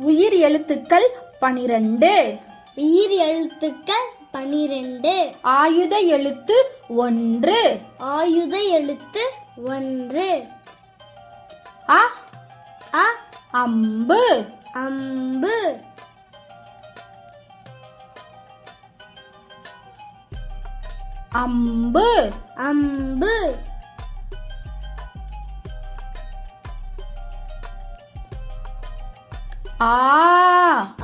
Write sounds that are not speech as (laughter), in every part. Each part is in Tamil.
உயிர் எழுத்துக்கள் பனிரெண்டு. உயிர் எழுத்துக்கள் பனிரெண்டு. ஆயுத எழுத்து ஒன்று. ஆயுத எழுத்து ஒன்று. அ அ அம்பு. அம்பு. அம்பு. அம்பு. ஆ.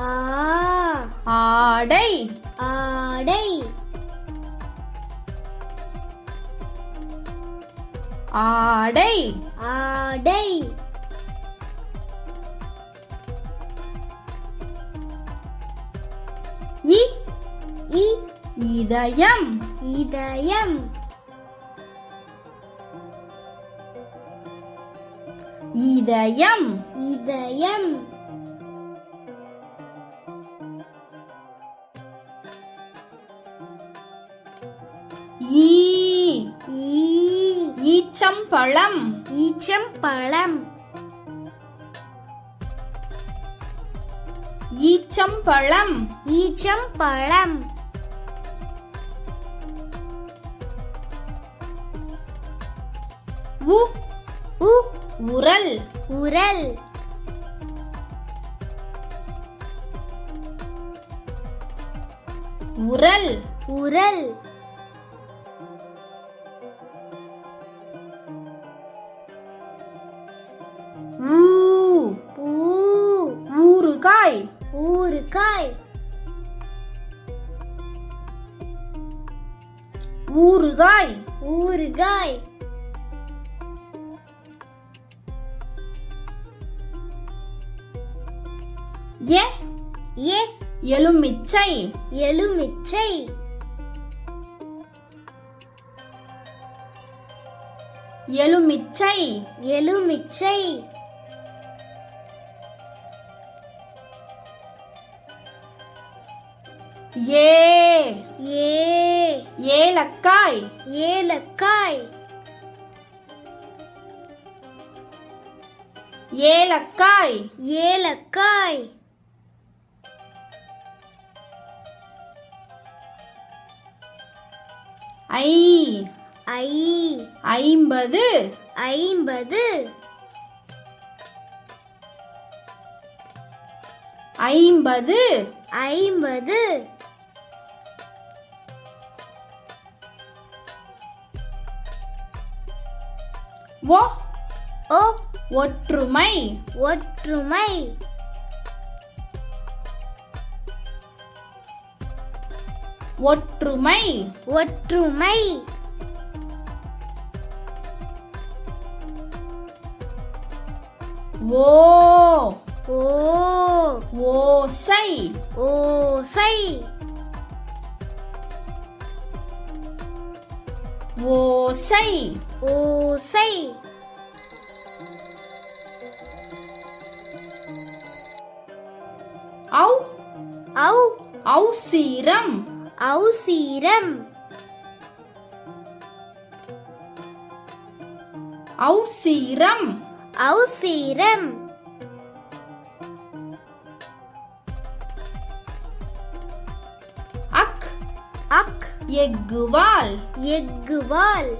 ஆடை. ஆடை. ஆடை. ஆடை. இ. இ. இதயம். இதயம். இதயம். இதயம். ஈச்சம்பழம் ஈச்சம்பழம் ஈச்சம்பழம் ஈச்சம்பழம் உ. உ. உரல். உரல். உரல். உரல். ஊறுகாய் ஊறுகாய் ஊறுகாய் எ ஏ. எலுமிச்சை. எலுமிச்சை. எலுமிச்சை. எலுமிச்சை. ஏ. ஏ. ஏலக்காய். ஏலக்காய். ஏலக்காய். ஏலக்காய். ஐ. ஐ. ஐம்பது. ஐம்பது. ஐம்பது. ஐம்பது. ஓ ஓ ஒற்றுமை. ஒற்றுமை. ஒற்றுமை. ஒற்றுமை. ஓ ஓ. ஓசை. ஓசை. ஓசை. ஓசை. ஔசீரம். ஔசீரம். ஔசீரம். ஔசீரம். அக். அக். எக்குவால் எக்குவால்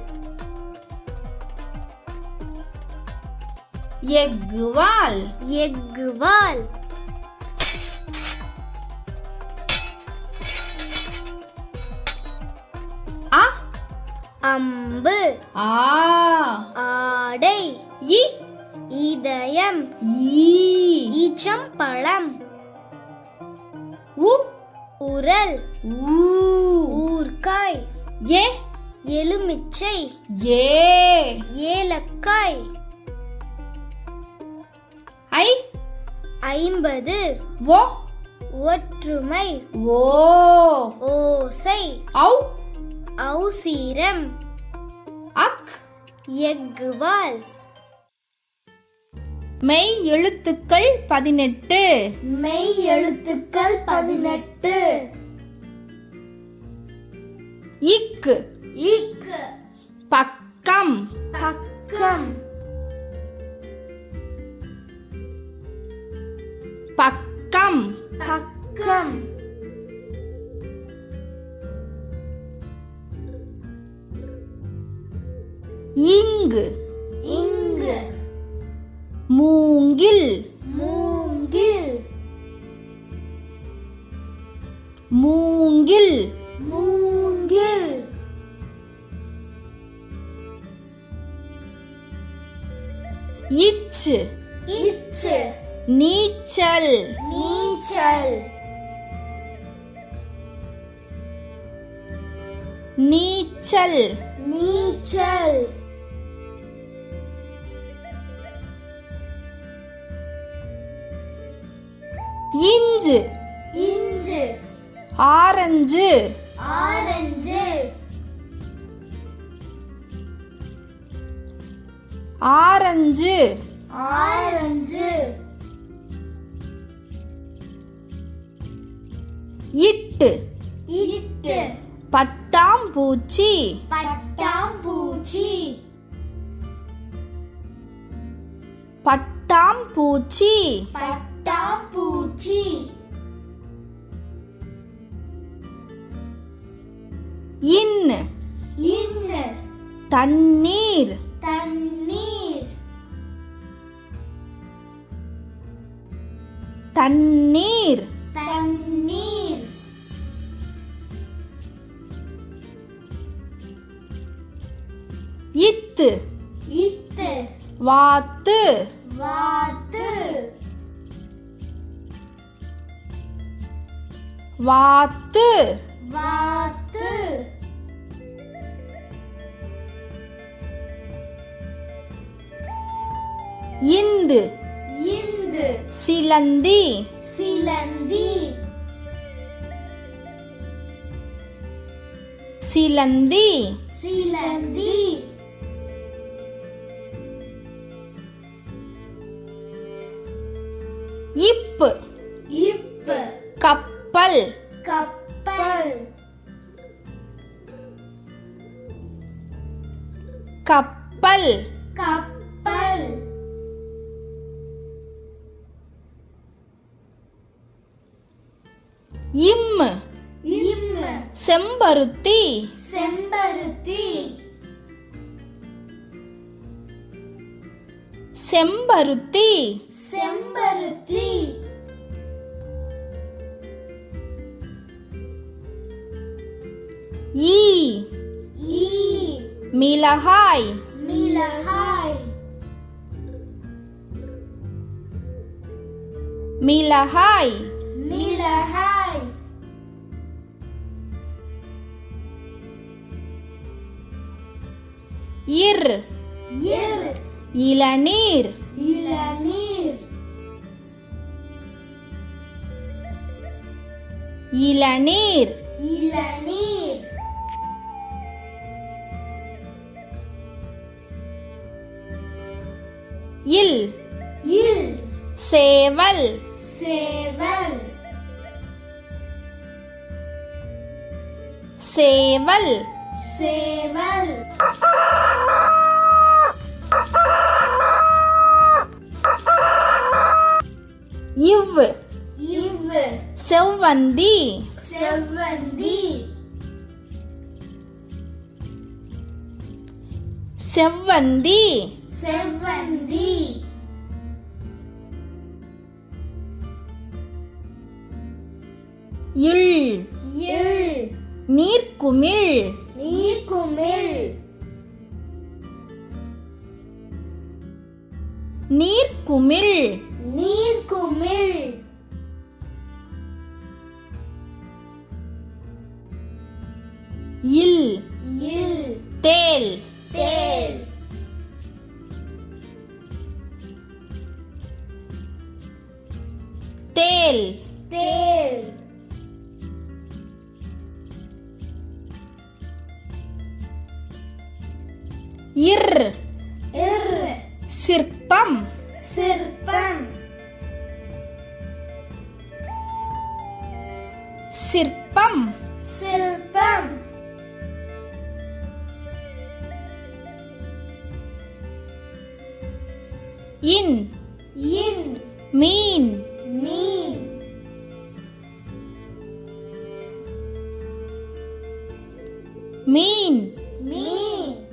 எக்குவால் எக்குவால் அம்பு. ஆ. ஆடை. இ. இதயம். ஈச்சம்பழம் உ. உரல். ஊ. ஊர்காய். ஏ. எலுமிச்சை. ஏ. ஏலக்காய். ஐ. ஐம்பது. ஓ. ஒற்றுமை. ஓ. ஓசை. ஔ. ஔசீரம் அக். எக்குவால் மெய் எழுத்துக்கள் பதினெட்டு. மெய் எழுத்துக்கள் பதினெட்டு. இக்கு. இக்கு. பக்கம். பக்கம். பக்கம். பக்கம். இங்கு. இங்கு. மூங்கில். மூங்கில். மூங்கில். மூங்கில். இச்சு. இச்சு. நீச்சல். நீச்சல். நீச்சல். நீச்சல். இஞ்சு. இஞ்சு. ஆரஞ்சு. ஆரஞ்சு. ஆரஞ்சு. ஆரஞ்சு. இட்டு. இட்டு. பட்டாம்பூச்சி. பட்டாம்பூச்சி. பட்டாம்பூச்சி. பட்டாம்பூச்சி. இன்னு. இன்னு. தண்ணீர். தண்ணீர். தண்ணீர். தண்ணீர். இத்து. இத்து. வாத்து. வாத்து. வாத்து. வாத்து. இந்து. இந்து. சிலந்தி. சிலந்தி. சிலந்தி. சிலந்தி. இப்பு. இப்பு. கப்பல். கப்பல் கப்பல். கப்பல். இம்மு இம்மு செம்பருத்தி. செம்பருத்தி. செம்பருத்தி. செம்பருத்தி. ஈ. மிளகாய் மிளகாய் மிளகாய் மிளகாய் இர் இர் இளநீர் இளநீர் இளநீர் இளநீர் இல். இல். சேவல். சேவல். சேவல். சேவல். இவ் இவ் செவ்வந்தி. செவ்வந்தி. செவ்வந்தி. செவ்வந்தி இல். இல். நீர்க்குமிழ். நீர்க்குமிழ். நீர்க்குமிழ். நீர்க்குமிழ். இல். இல். தேல். தேல். தேல். தேல். இர். இர். சிற்பம். சிற்பம். சிற்பம். சிற்பம். இன். இன். மீன். மீன். மீன்.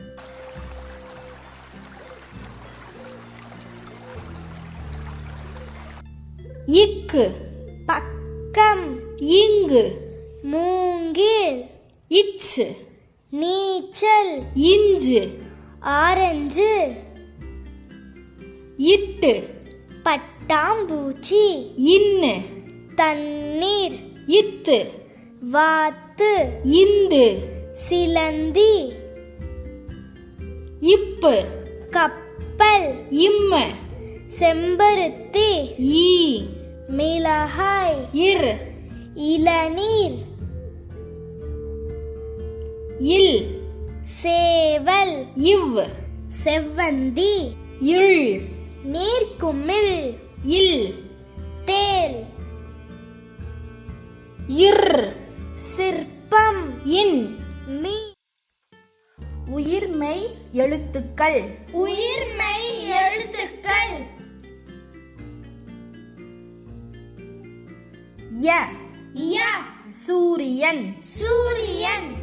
இக்கு. பக்கம். இங்கு. மூங்கில். இச்சு. நீச்சல். இஞ்சு. ஆரஞ்சு. இட்டு. பட்டாம்பூச்சி. இன்னு. தண்ணீர். இத்து. வாத்து. இந்து. சிலந்தி. இப்பு. கப்பல். இம்ம. செம்பருத்தி. ஈ. மிளகாய். இர். இளநீர். இல். சேவல். இவ். செவ்வந்தி. இள். நீர்க்குமிழ். இல். தேல். இர். சிற்பம். இன். மீ. உயிர்மெய் எழுத்துக்கள். உயிர்மை எழுத்துக்கள். ய. ய. சூரியன். சூரியன்.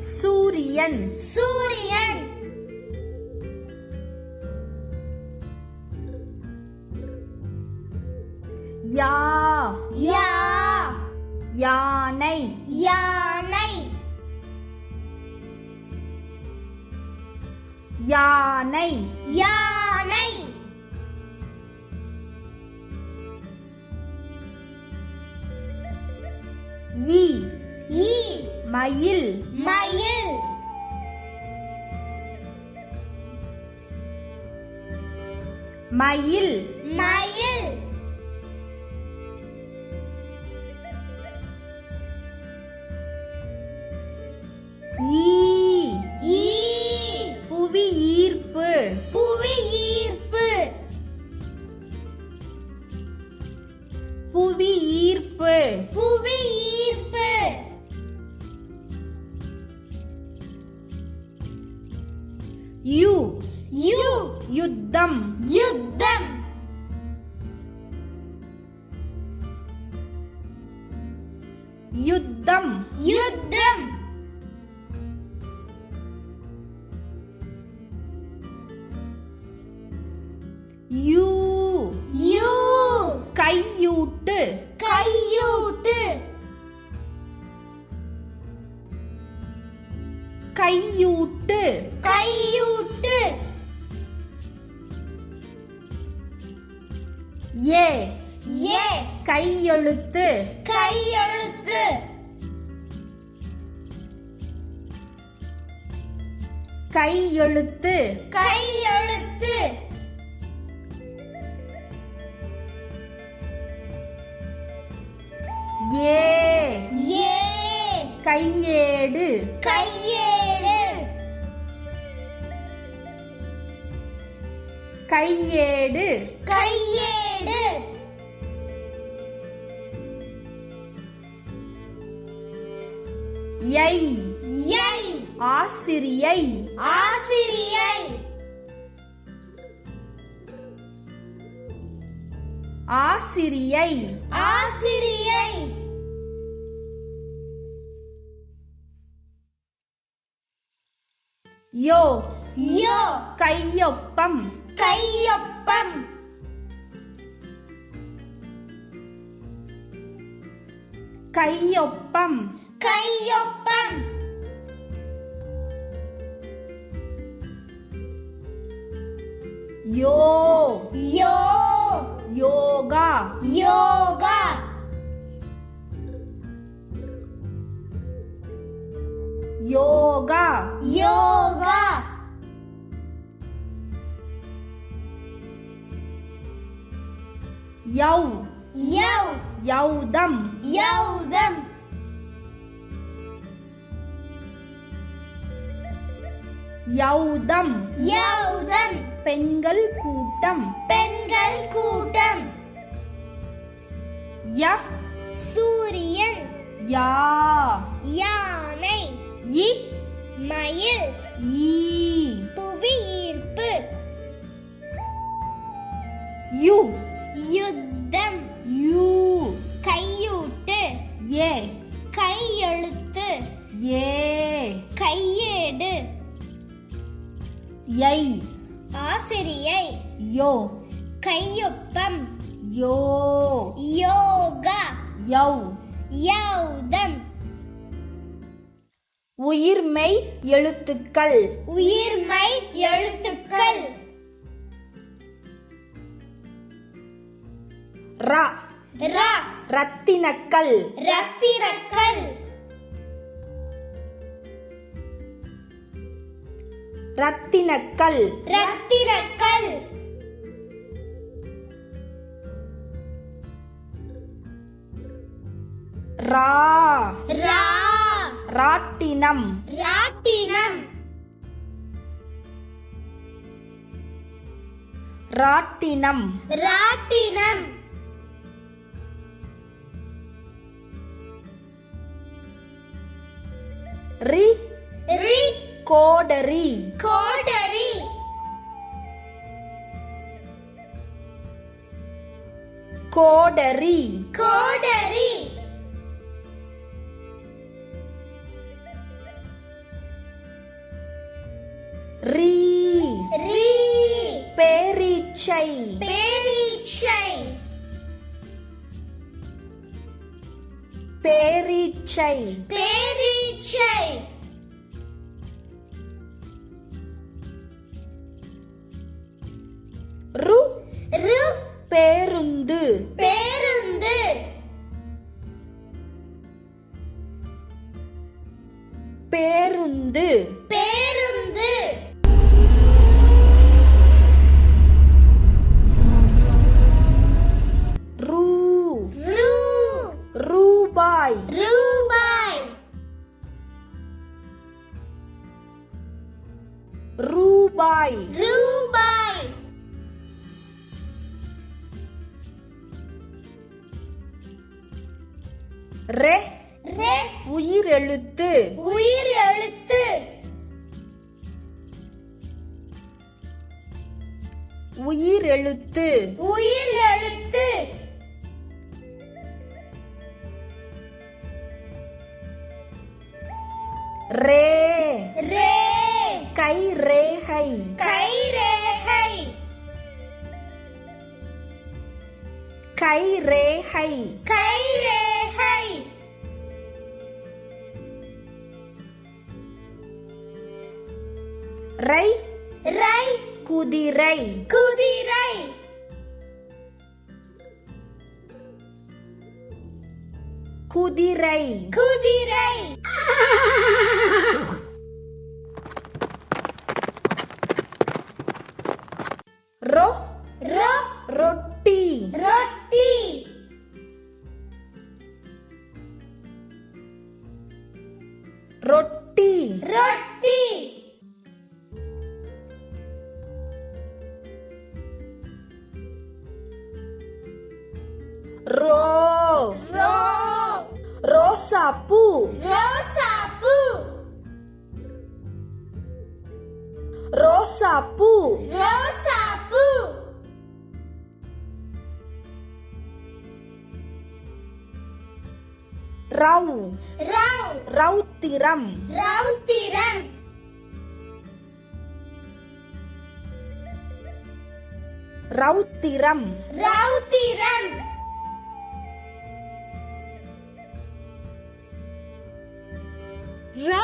சூரியன். சூரியன் யானை. யானை. ஈ. ஈ. மயில். மயில். மயில். மயில். யூ கையேடு. கையேடு. யை. யை. ஆசிரியை. ஆசிரியை. ஆசிரியை. ஆசிரியை. யோ. யோ. கையொப்பம். கையொப்பம். கையொப்பம். கையொப்பம். யோ. யோ. யோகா. யோகா. யௌ. யௌ. யௌதம். யௌதம். யௌதம். யௌதம். பெண்கள் கூட்டம். பெண்கள் கூட்டம். ய. சூரியன். யா. யானை. இ. மயில். ஈ. புவி ஈர்ப்பு யு. யுத்தம். யை. ஆசிரியை. யோ. கையொப்பம். யோ. யோகா. யௌ. யௌதம். உயிர்மெய் எழுத்துக்கள். உயிர்மை எழுத்துக்கள். ர. ர. ரத்தினக்கல். ரத்தினக்கல். ரத்தினக்கல். ரத்தினக்கல். ரா. ரா. ராட்டினம். ராட்டினம். ராட்டினம். ராட்டினம். ரி. ரி. கோடரி கோடரி கோடரி கோடரி ரீ ரீ பேரீச்சை பேரீட்சை பேரீச்சை பேரீட்சை பேருந்து உயிரெழுத்து உயிர் குதிரை. குதிரை. குதிரை. (laughs) ரவ். ரவ். ரௌத்திரம் ரவுத்திரம். ரௌத்திரம் ரவுத்திரம். ர.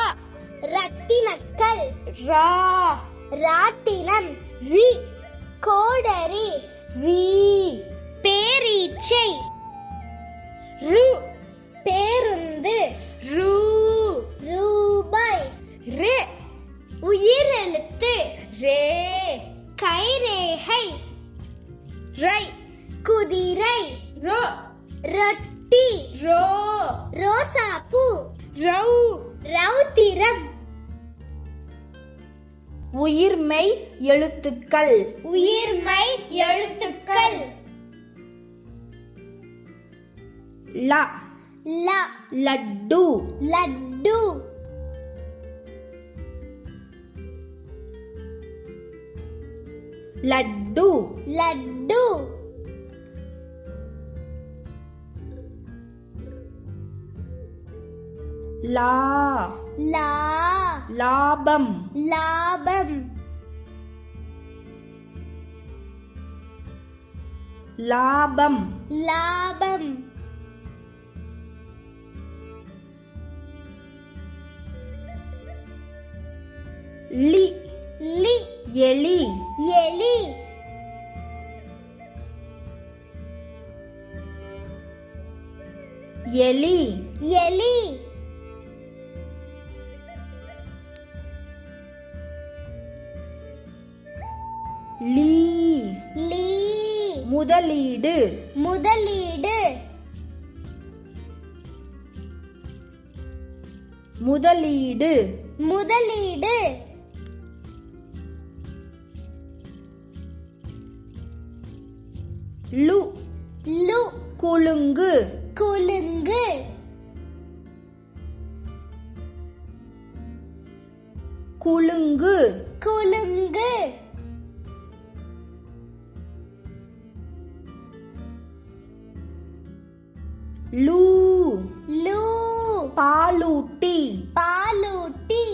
ரத்தினக்கல். ரா. ராட்டினம். ரி கோடரி. வி. பேரீச்சை. ரு. பேருந்து. ரு ரூபாய். ரே உயிரெழுத்து. ரே கைரேகை. ரை குதிரை. ரோ ரொட்டி. ரோ ரோசாப்பூ. ரௌ ரவுத்திரம் உயிர்மெய் எழுத்துக்கள். உயிர்மை எழுத்துக்கள். ல. ல லட்டு லட்டு லட்டு லட்டு லா லா லாபம் லாபம் லாபம் லாபம் லி. லி. எலி. எலி. எலி. எலி. லீ. லீ. முதலீடு. முதலீடு. முதலீடு. முதலீடு. லு லு குலுங்கு குலுங்கு குலுங்கு குலுங்கு லூ. லூ. பாலூட்டி. பாலூட்டி.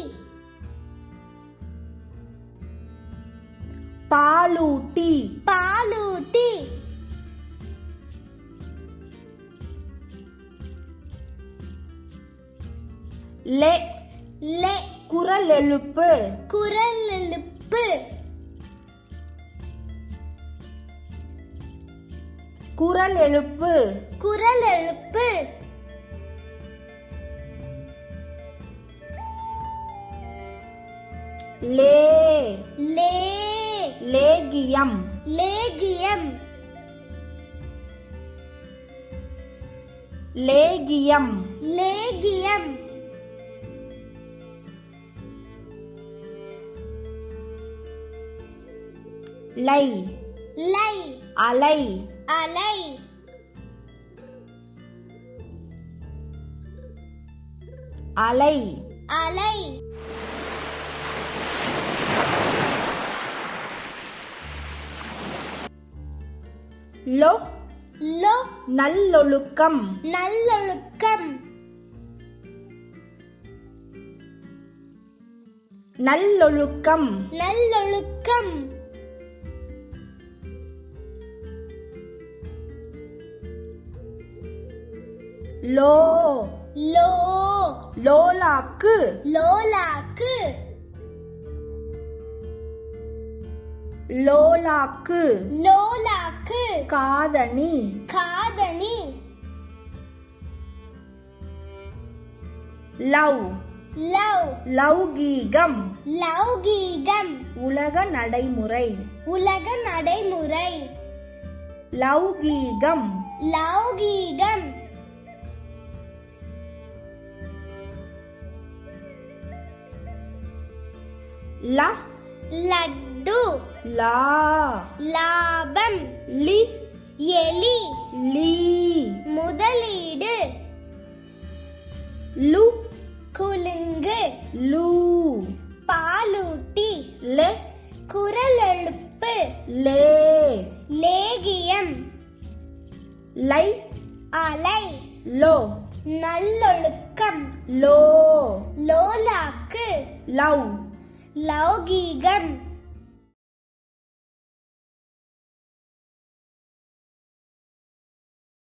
பாலூட்டி. பாலூட்டி. லே லே குரல் எழுப்பு. குரல் எழுப்பு. குரல் எழுப்பு. குரல் எழுப்பு. லே லே. லேகியம். லேகியம். லேகியம். லேகியம். லை லை அலை அலை அலை அலை லோ லோ நல்லொழுக்கம் நல்லொழுக்கம் நல்லொழுக்கம் நல்லொழுக்கம் லோ. லோ. லோலாக்கு. லோலாக்கு. லோலாக்கு. லோலாக்கு. காதணி. காதணி. லவ். லவ். லௌகீகம். லௌகீகம். உலக நடைமுறை. உலக நடைமுறை. லௌகீகம். லௌகீகம். ல லட்டு லா லாபம் லி எலி லீ முதலீடு லு குலுங்கு லூ பாலூட்டி லே குரல் எழுப்பு லே லேகியம் லை அலை லோ நல்லொழுக்கம் லோ லோலாக்கு லவ் லௌகீகம்